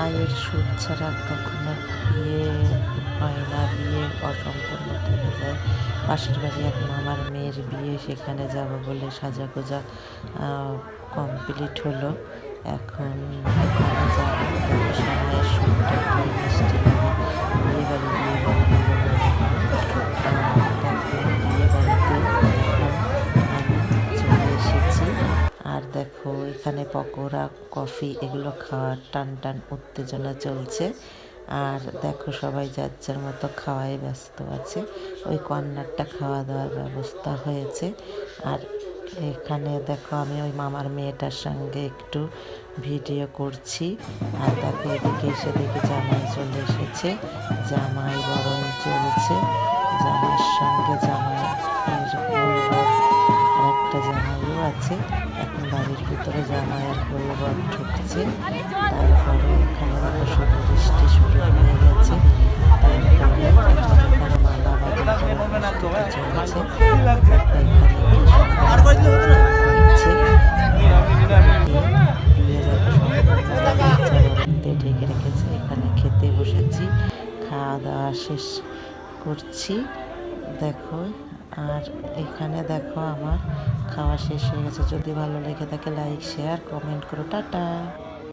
সানাইয়ের সুর ছাড়া কখনো বিয়ে হয় না, বিয়ে অসম্পূর্ণ থেকে যায়। পাশের বাড়ি এক মামার মেয়ের বিয়ে, সেখানে যাব বলে সাজা গোজা কমপ্লিট হলো। এখন এখানে যাব। এখানে পকোড়া, কফি এগুলো খাওয়ার টান টান উত্তেজনা চলছে। আর দেখো সবাই যার যার মতো খাওয়ায় ব্যস্ত আছে। ওই কর্নারটা খাওয়া দাওয়ার ব্যবস্থা হয়েছে। আর এখানে দেখো আমি ওই মামার মেয়েটার সঙ্গে একটু ভিডিও করছি। আর দেখো এদিকে এসে দেখি জামাই চলে এসেছে। জামাই বরণ চলছে। আছে এখন বাড়ির ভিতরে জামাই আর বউবর ঢুকছে। তারপরে এখানে দেখো শুধু বৃষ্টি শুরু হয়ে গেছে। তারপরে মালা হচ্ছে দিয়ে ঢেকে রেখেছে। এখানে খেতে বসেছি। খাওয়া দাওয়া শেষ করছি। দেখো আর এখানে দেখো আমার খাওয়া শেষ হয়ে গেছে। যদি ভালো লেগে থাকে লাইক শেয়ার কমেন্ট করো। টাটা!